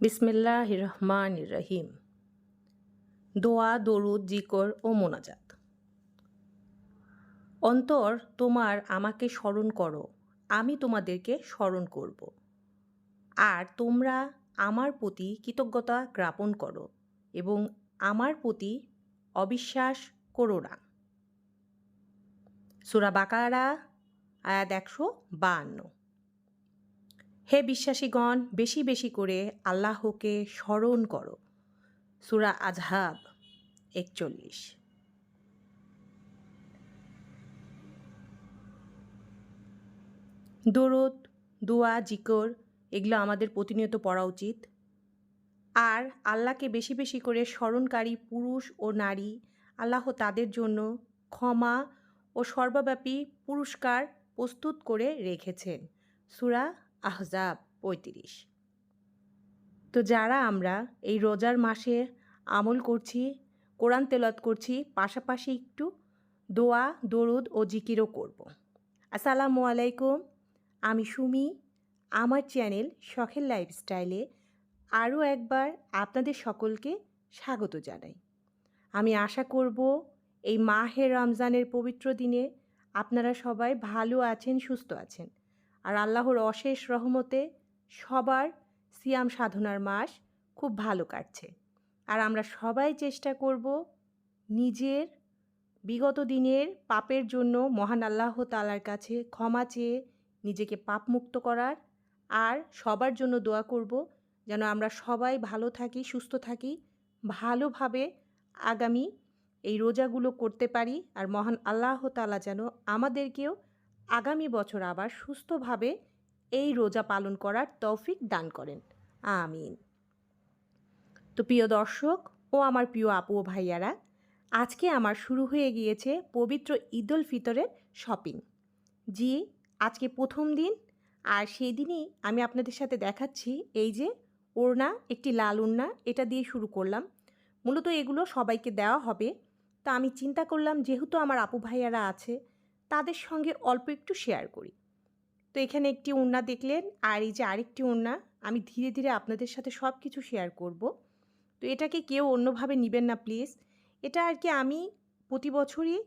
বিসমিল্লাহ রহমান রহিম। দোয়া, দরুদ, জিকর ও মোনাজাত। অন্তর, তোমার আমাকে স্মরণ করো, আমি তোমাদেরকে স্মরণ করব। আর তোমরা আমার প্রতি কৃতজ্ঞতা জ্ঞাপন করো এবং আমার প্রতি অবিশ্বাস করো না। সুরা বাকারা, আয়াত একশো বাহান্ন হে বিশ্বাসীগণ, বেশি বেশি করে আল্লাহকে স্মরণ করো। সুরা আজহাব একচল্লিশ। দরদ, দোয়া, জিকর, এগুলো আমাদের প্রতিনিয়ত পড়া উচিত। আর আল্লাহকে বেশি বেশি করে স্মরণকারী পুরুষ ও নারী, আল্লাহ তাদের জন্য ক্ষমা ও সর্বব্যাপী পুরস্কার প্রস্তুত করে রেখেছেন। সুরা আহজাব পঁয়ত্রিশ। তো যারা আমরা এই রোজার মাসে আমল করছি, কোরআন তেলত করছি, পাশাপাশি একটু দোয়া, দরুদ ও জিকিরও করব। আসসালামু আলাইকুম, আমি সুমি। আমার চ্যানেল শখের লাইফস্টাইলে আরও একবার আপনাদের সকলকে স্বাগত জানাই। আমি আশা করব এই মাহের রমজানের পবিত্র দিনে আপনারা সবাই ভালো আছেন, সুস্থ আছেন। আর আল্লাহর অশেষ রহমতে সবার সিয়াম সাধনার মাস খুব ভালো কাটছে। আর আমরা সবাই চেষ্টা করব নিজের বিগত দিনের পাপের জন্য মহান আল্লাহ তালার কাছে ক্ষমা চেয়ে নিজেকে পাপমুক্ত করার আর সবার জন্য দোয়া করব যেন আমরা সবাই ভালো থাকি, সুস্থ থাকি, ভালোভাবে আগামী এই রোজাগুলো করতে পারি। আর মহান আল্লাহ তালা যেন আমাদেরকেও আগামী বছর আবার সুস্থভাবে এই রোজা পালন করার তৌফিক দান করেন। আমিন। তো প্রিয় দর্শক ও আমার প্রিয় আপু ও ভাইয়ারা, আজকে আমার শুরু হয়ে গিয়েছে পবিত্র ঈদ উল ফিতরের শপিং। জি, আজকে প্রথম দিন, আর সেই দিনই আমি আপনাদের সাথে দেখাচ্ছি এই যে ওড়না, একটি লাল ওড়না, এটা দিয়ে শুরু করলাম। মূলত এগুলো সবাইকে দেওয়া হবে। তা আমি চিন্তা করলাম, যেহেতু আমার আপু ভাইয়ারা আছে তাদের সঙ্গে অল্প একটু শেয়ার করি। তো এখানে একটি ওড়না দেখলেন আর এই যে আরেকটি ওড়না আমি ধীরে ধীরে আপনাদের সাথে সব কিছু শেয়ার করব। তো এটাকে কেউ অন্যভাবে নেবেন না প্লিজ এটা আর কি আমি প্রতি বছরই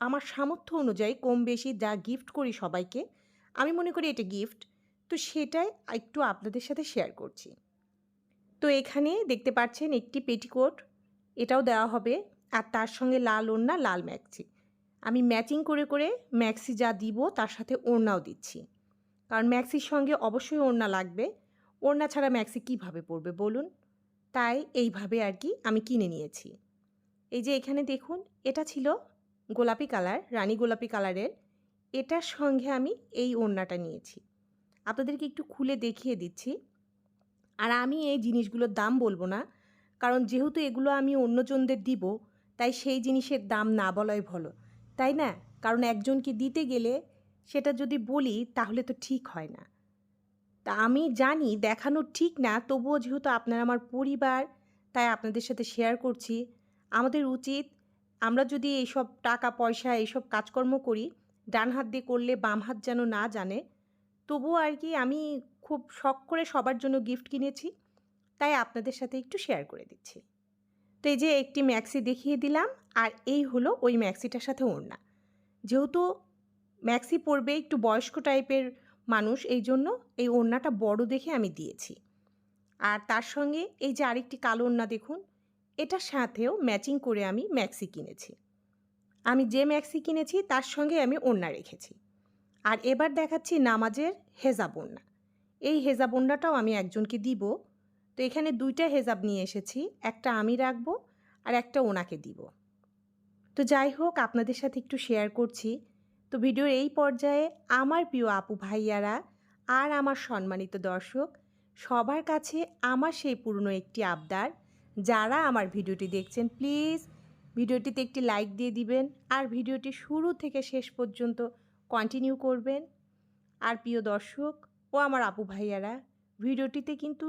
আমার সামর্থ্য অনুযায়ী কম বেশি যা গিফট করি সবাইকে, আমি মনে করি এটা গিফট তো সেটাই একটু আপনাদের সাথে শেয়ার করছি। তো এখানে দেখতে পাচ্ছেন একটি পেটিকোট, এটাও দেওয়া হবে। আর তার সঙ্গে লাল ওড়না, লাল ম্যাক্সি। আমি ম্যাচিং করে করে ম্যাক্সি যা দিব তার সাথে ওড়নাও দিচ্ছি। কারণ ম্যাক্সির সঙ্গে অবশ্যই ওড়না লাগবে। ওড়না ছাড়া ম্যাক্সি কীভাবে পড়বে বলুন? তাই এইভাবে আর কি আমি কিনে নিয়েছি। এই যে এখানে দেখুন, এটা ছিল গোলাপি কালার, রানী গোলাপি কালারের। এটার সঙ্গে আমি এই ওড়নাটা নিয়েছি। আপনাদেরকে একটু খুলে দেখিয়ে দিচ্ছি। আর আমি এই জিনিসগুলোর দাম বলব না, কারণ যেহেতু এগুলো আমি অন্যজনদের দিব, তাই সেই জিনিসের দাম না বলাই ভালো। তাই না? কারণ একজনকে দিতে গেলে সেটা যদি বলি, তাহলে তো ঠিক হয় না। তা আমি জানি দেখানো ঠিক না, তবুও যেহেতু আপনারা আমার পরিবার, তাই আপনাদের সাথে শেয়ার করছি। আমাদের উচিত আমরা যদি এইসব টাকা, পয়সা, এইসব কাজকর্ম করি, ডান হাত দিয়ে করলে বাম হাত যেন না জানে, তবুও আর কি আমি খুব শখ করে সবার জন্য গিফট কিনেছি, তাই আপনাদের সাথে একটু শেয়ার করে দিচ্ছি। তো এই যে একটি ম্যাক্সি দেখিয়ে দিলাম আর এই হলো ওই ম্যাক্সিটার সাথে ওড়না। যেহেতু ম্যাক্সি পরবে একটু বয়স্ক টাইপের মানুষ, এই জন্য এই ওড়নাটা বড় দেখে আমি দিয়েছি। আর তার সঙ্গে এই যে আরেকটি কালো ওড়না দেখুন, এটার সাথেও ম্যাচিং করে আমি ম্যাক্সি কিনেছি। আমি যে ম্যাক্সি কিনেছি, তার সঙ্গে আমি ওড়না রেখেছি। আর এবার দেখাচ্ছি নামাজের হেজাব ওড়না। এই হেজাব ওড়নাটাও আমি একজনকে দিব তো এখানে দুইটা হেজাব নিয়ে এসেছি, একটা আমি রাখব আর একটা ওনাকে দিব। তো যাই হোক, আপনাদের সাথে একটু শেয়ার করছি। তো ভিডিওর এই পর্যায়ে আমার প্রিয় আপু ভাইয়ারা আর আমার সম্মানিত দর্শক, সবার কাছে আমার সেই পুরনো একটি আবদার। যারা আমার ভিডিওটি দেখছেন প্লিজ ভিডিওটিতে একটি লাইক দিয়ে দিবেন আর ভিডিওটি শুরু থেকে শেষ পর্যন্ত কন্টিনিউ করবেন। আর প্রিয় দর্শক ও আমার আপু ভাইয়ারা, ভিডিওটিতে কিন্তু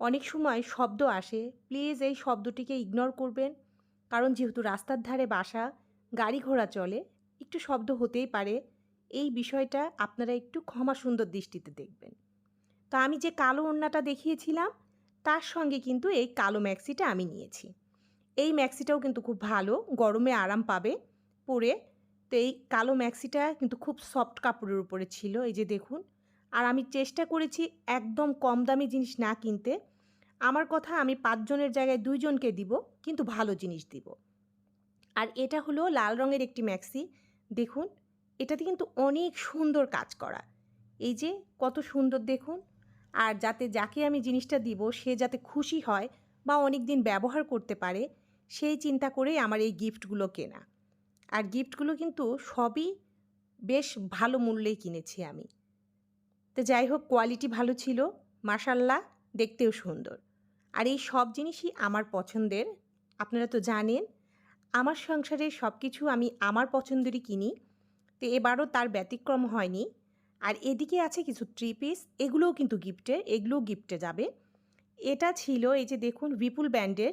অনেক সময় শব্দ আসে। প্লিজ এই শব্দটিকে ইগনোর করবেন। কারণ যেহেতু রাস্তার ধারে বাসা, গাড়ি ঘোড়া চলে, একটু শব্দ হতেই পারে। এই বিষয়টা আপনারা একটু ক্ষমা সুন্দর দৃষ্টিতে দেখবেন। তো আমি যে কালো ওড়নাটা দেখিয়েছিলাম, তার সঙ্গে কিন্তু এই কালো ম্যাক্সিটা আমি নিয়েছি। এই ম্যাক্সিটাও কিন্তু খুব ভালো, গরমে আরাম পাবে পরে। তো এই কালো ম্যাক্সিটা কিন্তু খুব সফট কাপড়ের উপরে ছিল, এই যে দেখুন। আর আমি চেষ্টা করেছি একদম কম দামি জিনিস না কিনতে আমার কথা আমি পাঁচজনের জায়গায় দুইজনকে দিব, কিন্তু ভালো জিনিস দিব। আর এটা হলো লাল রঙের একটি ম্যাক্সি। দেখুন, এটাতে কিন্তু অনেক সুন্দর কাজ করা। এই যে, কত সুন্দর দেখুন। আর যাতে যাকে আমি জিনিসটা দিব, সে যাতে খুশি হয় বা অনেক দিন ব্যবহার করতে পারে সেই চিন্তা করেই আমার এই গিফটগুলো কেনা। আর গিফটগুলো কিন্তু সবই বেশ ভালো মূল্যেই কিনেছি আমি। তো যাই হোক, কোয়ালিটি ভালো ছিল মাসাল্লাহ দেখতেও সুন্দর। আর এই সব জিনিসই আমার পছন্দের। আপনারা তো জানেন, আমার সংসারে সব কিছু আমি আমার পছন্দেরই কিনি। তো এবারও তার ব্যতিক্রম হয়নি। আর এদিকে আছে কিছু থ্রি পিস এগুলোও কিন্তু গিফটের এগুলোও গিফটে যাবে। এটা ছিল এই যে দেখুন বিপুল ব্যান্ডের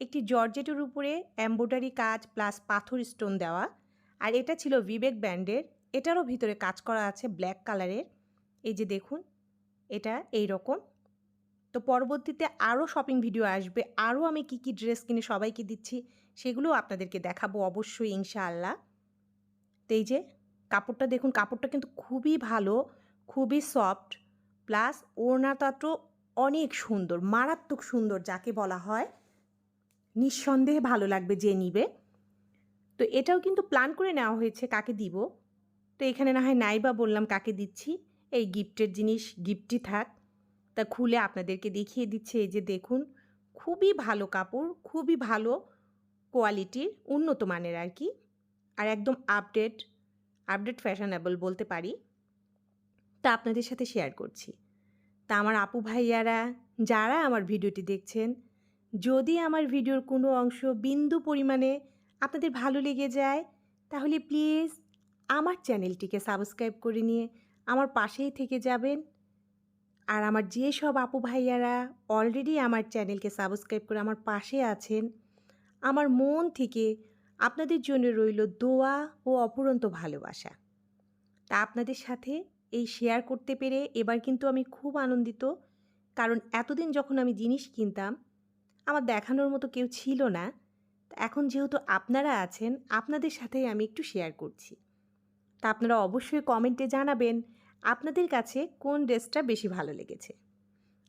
একটি জর্জেটের উপরে এম্ব্রয়ডারি কাজ প্লাস পাথর স্টোন দেওয়া। আর এটা ছিল বিবেক ব্যান্ডের এটারও ভিতরে কাজ করা আছে ব্ল্যাক কালারের এই যে দেখুন, এটা এই রকম তো পরবর্তীতে আরও শপিং ভিডিও আসবে আরও আমি কি কি ড্রেস কিনে সবাইকে দিচ্ছি, সেগুলো আপনাদেরকে দেখাবো অবশ্যই ইনশাআল্লাহ। তো এই যে কাপড়টা দেখুন, কাপড়টা কিন্তু খুবই ভালো, খুবই সফট প্লাস ওড়নাটা অনেক সুন্দর, মারাত্মক সুন্দর যাকে বলা হয়। নিঃসন্দেহে ভালো লাগবে যে নিবে। তো এটাও কিন্তু প্ল্যান করে নেওয়া হয়েছে কাকে দিব। তো এখানে না হয় নাই বা বললাম কাকে দিচ্ছি, এই গিফটের জিনিস গিফটই থাক। তা খুলে আপনাদেরকে দেখিয়ে দিচ্ছে। এই যে দেখুন, খুবই ভালো কাপড়, খুবই ভালো কোয়ালিটির, উন্নত মানের আর কি। আর একদম আপডেট আপডেট ফ্যাশনেবল বলতে পারি। তা আপনাদের সাথে শেয়ার করছি। তা আমার আপু ভাইয়ারা, যারা আমার ভিডিওটি দেখছেন, যদি আমার ভিডিওর কোনো অংশ বিন্দু পরিমাণে আপনাদের ভালো লেগে যায়, তাহলে প্লিজ আমার চ্যানেলটিকে সাবস্ক্রাইব করে নিয়ে আমার পাশেই থেকে যাবেন। আর আমার যে সব আপু ভাইয়ারা অলরেডি আমার চ্যানেলকে সাবস্ক্রাইব করে আমার পাশে আছেন, আমার মন থেকে আপনাদের জন্য রইল দোয়া ও অপুরন্ত ভালোবাসা। তা আপনাদের সাথে এই শেয়ার করতে পেরে এবার কিন্তু আমি খুব আনন্দিত, কারণ এতদিন যখন আমি জিনিস কিনতাম, আমার দেখানোর মতো কেউ ছিল না। এখন যেহেতু আপনারা আছেন, আপনাদের সাথেই আমি একটু শেয়ার করছি। তা আপনারা অবশ্যই কমেন্টে জানাবেন আপনাদের কাছে কোন ড্রেসটা বেশি ভালো লেগেছে?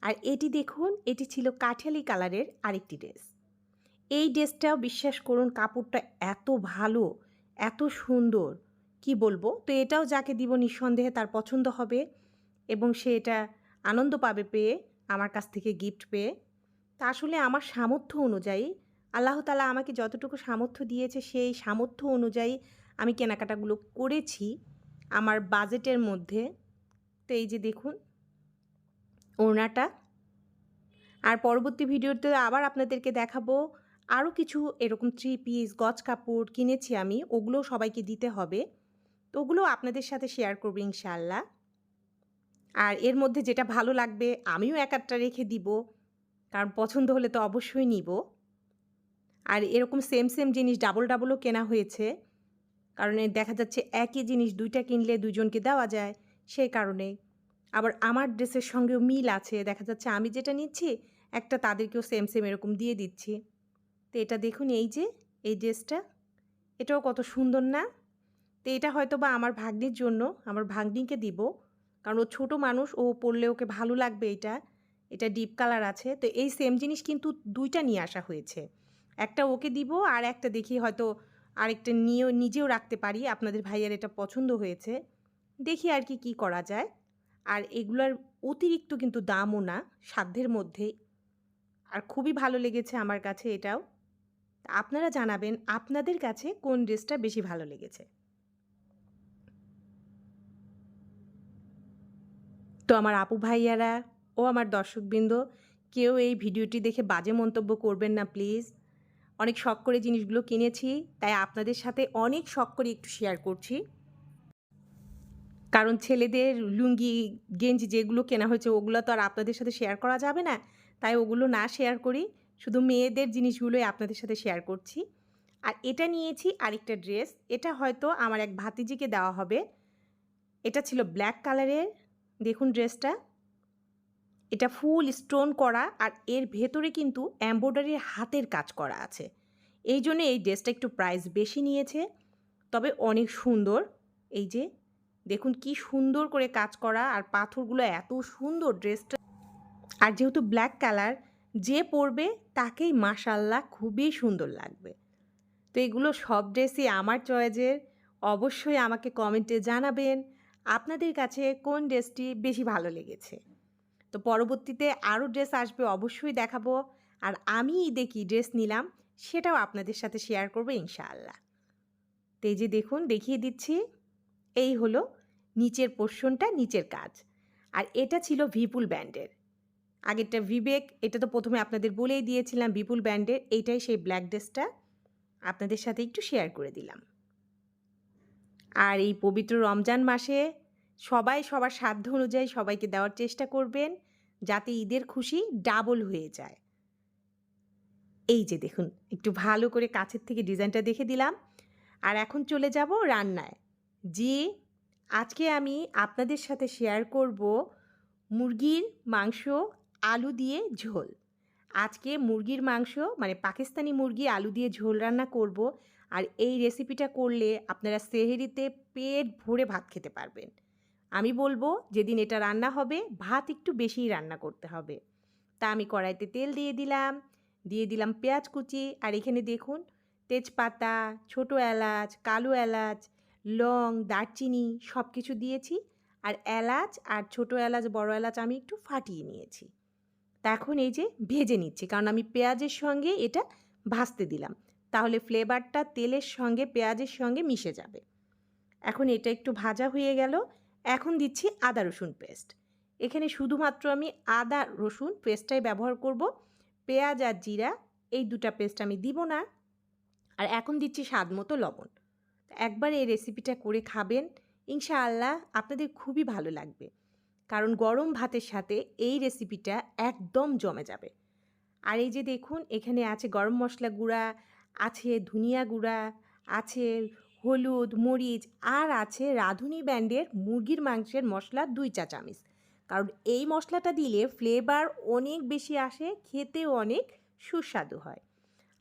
আর এটি দেখুন, এটি ছিল কাঠালি কালারের আরেকটি ড্রেস। এই ড্রেসটাও বিশ্বাস করুন, কাপড়টা এত ভালো, এত সুন্দর। কি বলব? তো এটাও যাকে দিব নিঃসন্দেহে তার পছন্দ হবে এবং সে এটা আনন্দ পাবে পেয়ে, আমার কাছ থেকে গিফট পেয়ে। তা আসলে আমার সামর্থ্য অনুযায়ী, আল্লাহ তালা আমাকে যতটুকু সামর্থ্য দিয়েছে, সেই সামর্থ্য অনুযায়ী আমি কেনাকাটাগুলো করেছি। আমার বাজেটের মধ্যে, তো এই যে দেখুন, ওড়নাটা। আর পরবর্তী ভিডিওতে আবার আপনাদেরকে দেখাবো আরও কিছু এরকম থ্রি পিস গজ কাপড় কিনেছি আমি ওগুলো সবাইকে দিতে হবে। তো ওগুলো আপনাদের সাথে শেয়ার করব ইনশাল্লাহ আর এর মধ্যে যেটা ভালো লাগবে, আমিও এক একটা রেখে দিব। কারণ পছন্দ হলে তো অবশ্যই নিব। আর এরকম সেম সেম জিনিস ডাবল ডাবলও কেনা হয়েছে। কারণ দেখা যাচ্ছে একই জিনিস দুইটা কিনলে দুজনকে দেওয়া যায় সেই কারণে আবার আমার ড্রেসের সঙ্গেও মিল আছে, দেখা যাচ্ছে আমি যেটা নিচ্ছি, একটা তাদেরকেও সেম সেম এরকম দিয়ে দিচ্ছি। তো এটা দেখুন, এই যে, এই ড্রেসটা, এটাও কত সুন্দর না? তো এটা হয়তো বা আমার ভাগ্নির জন্য, আমার ভাগ্নিকে দিব, কারণ ও ছোটো মানুষ, ও পরলে ওকে ভালো লাগবে এটা এটা ডিপ কালার আছে। তো এই সেম জিনিস কিন্তু দুইটা নিয়ে আসা হয়েছে। একটা ওকে দিব, আর একটা দেখি হয়তো আরেকটা নিয়েও নিজেও রাখতে পারি, আপনাদের ভাইয়ের এটা পছন্দ হয়েছে। দেখি আর কি, কী করা যায়। আর এগুলোর অতিরিক্ত কিন্তু দামও না, সাধ্যের মধ্যেই আর খুবই ভালো লেগেছে আমার কাছে এটাও। আপনারা জানাবেন, আপনাদের কাছে কোন ড্রেসটা বেশি ভালো লেগেছে? তো আমার আপু ভাইয়ারা ও আমার দর্শকবৃন্দ, কেউ এই ভিডিওটি দেখে বাজে মন্তব্য করবেন না, প্লিজ। অনেক শখ করে জিনিসগুলো কিনেছি, তাই আপনাদের সাথে অনেক শখ করে একটু শেয়ার করছি। কারণ ছেলেদের লুঙ্গি, গেঞ্জি যেগুলো কেনা হয়েছে, ওগুলো তো আর আপনাদের সাথে শেয়ার করা যাবে না। তাই ওগুলো না শেয়ার করি, শুধু মেয়েদের জিনিসগুলোই আপনাদের সাথে শেয়ার করছি। আর এটা নিয়েছি আরেকটা ড্রেস এটা হয়তো আমার এক ভাতিজিকে দেওয়া হবে। এটা ছিল ব্ল্যাক কালারের দেখুন ড্রেসটা এটা ফুল স্টোন করা আর এর ভেতরে কিন্তু এমব্রয়ডারির হাতের কাজ করা আছে। এই জন্য এই ড্রেসটা একটু প্রাইস বেশি নিয়েছে। তবে অনেক সুন্দর। এই যে, দেখুন কি সুন্দর করে কাজ করা আর পাথরগুলো এত সুন্দর ড্রেসটা। আর যেহেতু ব্ল্যাক কালার, যে পরবে তাকেই মাসাল্লাহ খুবই সুন্দর লাগবে। তো এগুলো সব ড্রেসই আমার চয়েজের অবশ্যই আমাকে কমেন্টে জানাবেন। আপনাদের কাছে কোন ড্রেসটি বেশি ভালো লেগেছে? তো পরবর্তীতে আরও ড্রেস আসবে, অবশ্যই দেখাবো। আর আমি ঈদে কী ড্রেস নিলাম, সেটাও আপনাদের সাথে শেয়ার করব ইনশাআল্লাহ। তো যে দেখুন, দেখিয়ে দিচ্ছি। এই হলো নিচের পোর্শনটা, নিচের কাজ। আর এটা ছিল ভিপুল ব্যান্ডের। আগেরটা ভিবেক এটা তো প্রথমে আপনাদের বলেই দিয়েছিলাম বিপুল ব্যান্ডের, এইটাই সেই ব্ল্যাক ড্রেসটা। আপনাদের সাথে একটু শেয়ার করে দিলাম। আর এই পবিত্র রমজান মাসে সবাই সবার সাধ্য অনুযায়ী সবাইকে দেওয়ার চেষ্টা করবেন, যাতে ঈদের খুশি ডাবল হয়ে যায়। এই যে দেখুন, একটু ভালো করে কাছের থেকে ডিজাইনটা দেখে দিলাম। আর এখন চলে যাব রান্নায়। যে আজকে আমি আপনাদের সাথে শেয়ার করব মুরগির মাংস, আলু দিয়ে ঝোল। আজকে মুরগির মাংস মানে পাকিস্তানি মুরগি আলু দিয়ে ঝোল রান্না করব। আর এই রেসিপিটা করলে আপনারা সেহেরিতে পেট ভরে ভাত খেতে পারবেন। আমি বলব যেদিন এটা রান্না হবে, ভাত একটু বেশিই রান্না করতে হবে। তা আমি কড়াইতে তেল দিয়ে দিলাম দিয়ে দিলাম পেঁয়াজ কুচি, আর এখানে দেখুন তেজপাতা, ছোটো এলাচ, কালো এলাচ, লং, দারচিনি সব কিছু দিয়েছি, আর এলাচ আর ছোটো এলাচ, বড় এলাচ আমি একটু ফাটিয়ে নিয়েছি। তা এখন এই যে ভেজে নিচ্ছি, কারণ আমি পেঁয়াজের সঙ্গে এটা ভাজতে দিলাম। তাহলে ফ্লেভারটা তেলের সঙ্গে, পেঁয়াজের সঙ্গে মিশে যাবে। এখন এটা একটু ভাজা হয়ে গেল এখন দিচ্ছি আদা রসুন পেস্ট। এখানে শুধুমাত্র আমি আদা রসুন পেস্টটাই ব্যবহার করব। পেঁয়াজ আর জিরা, এই দুটা পেস্ট আমি দিব না। আর এখন দিচ্ছি স্বাদ মতো লবণ। একবার এই রেসিপিটা করে খাবেন, ইনশাআল্লাহ আপনাদের খুবই ভালো লাগবে। কারণ গরম ভাতের সাথে এই রেসিপিটা একদম জমে যাবে। আর এই যে দেখুন, এখানে আছে গরম মশলা গুঁড়া, আছে ধনিয়া গুঁড়া, আছে হলুদ, মরিচ আর আছে রাঁধুনি ব্যান্ডের মুরগির মাংসের মশলা দুই চা চামচ কারণ এই মশলাটা দিলে ফ্লেভার অনেক বেশি আসে, খেতেও অনেক সুস্বাদু হয়।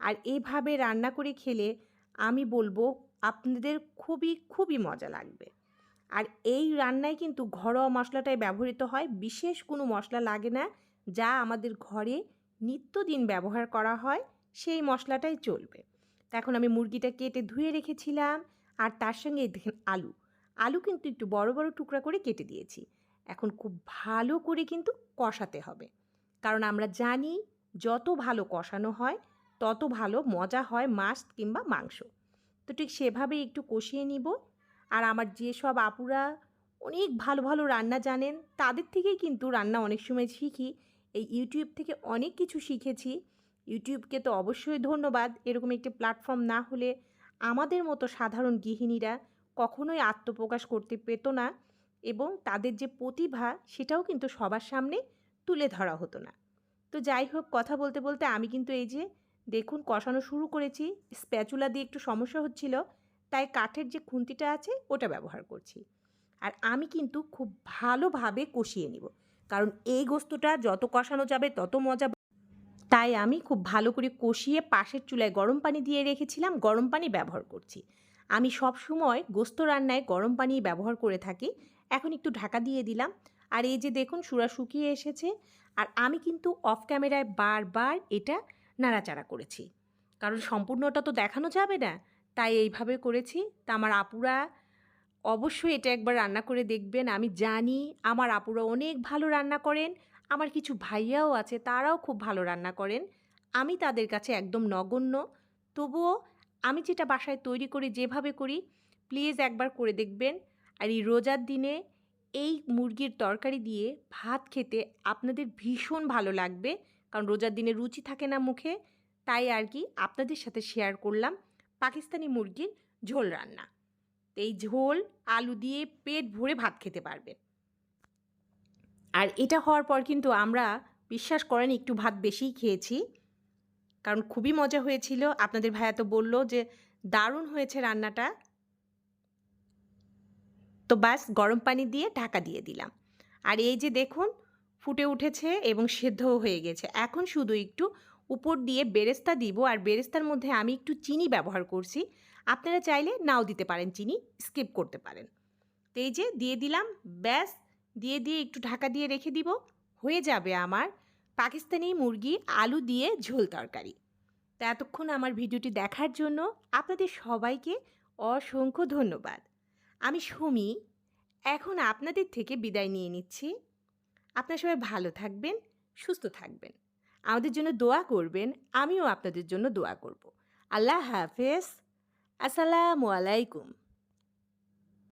আর এইভাবে রান্না করে খেলে আমি বলব আপনাদের খুবই খুবই মজা লাগবে। আর এই রান্নায় কিন্তু ঘরোয়া মশলাটাই ব্যবহৃত হয়, বিশেষ কোনো মশলা লাগে না, যা আমাদের ঘরে নিত্যদিন ব্যবহার করা হয়, সেই মশলাটাই চলবে। এখন আমি মুরগিটা কেটে ধুয়ে রেখেছিলাম আর তার সঙ্গে দেখেন আলু। আলু কিন্তু একটু বড় বড় টুকরা করে কেটে দিয়েছি। এখন খুব ভালো করে কিন্তু কষাতে হবে। কারণ আমরা জানি যত ভালো কষানো হয়, তত ভালো মজা হয় মাছ কিংবা মাংস। তো ঠিক সেভাবেই একটু কষিয়ে নিব। আর আমার যেসব আপুরা অনেক ভালো ভালো রান্না জানেন, তাদের থেকেই কিন্তু রান্না অনেক সময় শিখি। এই ইউটিউব থেকে অনেক কিছু শিখেছি। ইউটিউবকে তো অবশ্যই ধন্যবাদ। এরকম একটি প্ল্যাটফর্ম না হলে আমাদের মতো সাধারণ গৃহিণীরা কখনোই আত্মপ্রকাশ করতে পেত না এবং তাদের যে প্রতিভা সেটাও কিন্তু সবার সামনে তুলে ধরা হতো না। তো যাই হোক, কথা বলতে বলতে আমি কিন্তু এই যে দেখুন কষানো শুরু করেছি স্প্যাচুলা দিয়ে একটু সমস্যা হচ্ছিল, তাই কাঠের যে খুন্তিটা আছে ওটা ব্যবহার করছি। আর আমি কিন্তু খুব ভালোভাবে কষিয়ে নিব, কারণ এই গোস্তটা যত কষানো যাবে তত মজা তাই আমি খুব ভালো করে কষিয়ে পাশের চুলায় গরম পানি দিয়ে রেখেছিলাম, গরম পানি ব্যবহার করছি। আমি সব সময় গোস্ত রান্নায় গরম পানি ব্যবহার করে থাকি। এখন একটু ঢাকা দিয়ে দিলাম। আর এই যে দেখুন সুরা শুকিয়ে এসেছে। আর আমি কিন্তু অফ ক্যামেরায় বারবার এটা নাড়াচাড়া করেছি। কারণ সম্পূর্ণটা তো দেখানো যাবে না। তাই এইভাবে করেছি। তা আমার আপুরা অবশ্যই এটা একবার রান্না করে দেখবেন। আমি জানি আমার আপুরা অনেক ভালো রান্না করেন। আমার কিছু ভাইয়াও আছে, তারাও খুব ভালো রান্না করেন। আমি তাদের কাছে একদম নগণ্য। তবুও আমি যেটা বাসায় তৈরি করি, যেভাবে করি, প্লিজ একবার করে দেখবেন। আর এই রোজার দিনে এই মুরগির তরকারি দিয়ে ভাত খেতে আপনাদের ভীষণ ভালো লাগবে। কারণ রোজার দিনে রুচি থাকে না মুখে, তাই আর কি আপনাদের সাথে শেয়ার করলাম পাকিস্তানি মুরগির ঝোল রান্না। এই ঝোল, আলু দিয়ে পেট ভরে ভাত খেতে পারবেন। আর এটা হওয়ার পর কিন্তু আমরা বিশ্বাস করেন একটু ভাত বেশিই খেয়েছি। কারণ খুবই মজা হয়েছিল। আপনাদের ভাইয়া তো বলল যে, দারুণ হয়েছে রান্নাটা। তো ব্যাস গরম পানি দিয়ে ঢাকা দিয়ে দিলাম। আর এই যে দেখুন, ফুটে উঠেছে এবং সেদ্ধও হয়ে গেছে। এখন শুধু একটু উপর দিয়ে বেরেস্তা দিব আর বেরেস্তার মধ্যে আমি একটু চিনি ব্যবহার করছি। আপনারা চাইলে নাও দিতে পারেন চিনি, স্কিপ করতে পারেন। তো এই যে দিয়ে দিলাম, ব্যাস দিয়ে দিয়ে একটু ঢাকা দিয়ে রেখে দিব। হয়ে যাবে আমার পাকিস্তানি মুরগি আলু দিয়ে ঝোল তরকারি। তো এতক্ষণ আমার ভিডিওটি দেখার জন্য আপনাদের সবাইকে অসংখ্য ধন্যবাদ। আমি সুমি, এখন আপনাদের থেকে বিদায় নিয়ে নিচ্ছি। আপনারা সবাই ভালো থাকবেন, সুস্থ থাকবেন। আমাদের জন্য দোয়া করবেন, আমিও আপনাদের জন্য দোয়া করব। আল্লাহ হাফেজ। আসসালামু আলাইকুম।